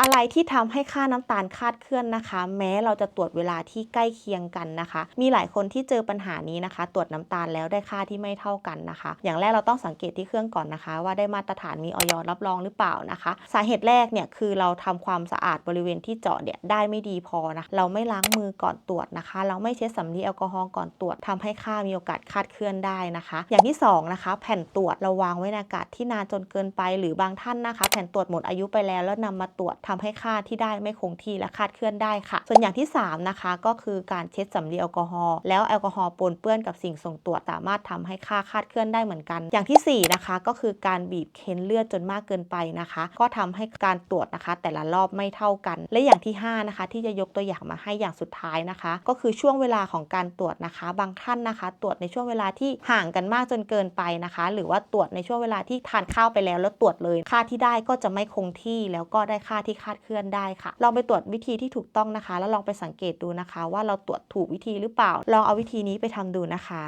อะไรที่ทำให้ค่าน้ำตาลคาดเคลื่อนนะคะ แม้เราจะตรวจเวลาที่ใกล้เคียงกันนะคะ มีหลายคนที่เจอปัญหานี้นะคะ ตรวจน้ำตาลแล้วได้ค่าที่ไม่เท่ากันนะคะ อย่างแรกเราต้องสังเกตที่เครื่องก่อนนะคะ ว่าได้มาตรฐานมีออยรับรองหรือเปล่านะคะ สาเหตุแรกเนี่ยคือเราทำความสะอาดบริเวณที่เจาะเนี่ยได้ไม่ดีพอนะเราไม่ล้างมือก่อนตรวจนะคะ เราไม่เช็ดสำลีแอลกอฮอล์ก่อนตรวจทำให้ค่ามีโอกาสคาดเคลื่อนได้นะคะ อย่างที่สองนะคะแผ่นตรวจเราวางไว้ในอากาศที่นานจนเกินไป หรือบางท่านนะคะ แผ่นตรวจหมดอายุไปแล้วแล้วนำมาตรวจทำให้ค่าที่ได้ไม่คงที่และคาดเคลื่อนได้ค่ะ ส่วนอย่างที่ 3 นะคะ ก็คือการเช็ดสำลีแอลกอฮอล์แล้วแอลกอฮอล์ปนเปื้อนกับสิ่งส่งตรวจสามารถทำให้ค่าคาดเคลื่อนได้เหมือนกัน อย่างทีสี่ 4 นะคะก็คือการบีบเค้นเลือดจนมากเกินไปนะคะ ก็ทำให้การตรวจนะคะ แต่ละรอบไม่เท่ากัน และอย่างที่ห้านะคะ ที่จะยกตัวอย่างมาให้อย่างสุดท้ายนะคะ ก็คือช่วงเวลาของการตรวจนะคะ บางท่านนะคะ ตรวจในช่วงเวลาที่ห่างกันมากจนเกินไปนะคะ หรือว่าตรวจในช่วงเวลาที่ทานข้าวไปแล้วแล้วตรวจเลย ค่าที่ได้ก็จะไม่คงที่แล้วก็ได้ค่าที่คาดเคลื่อนได้ค่ะ ลองไปตรวจวิธีที่ถูกต้องนะคะ แล้วลองไปสังเกตดูนะคะ ว่าเราตรวจถูกวิธีหรือเปล่า ลองเอาวิธีนี้ไปทำดูนะคะ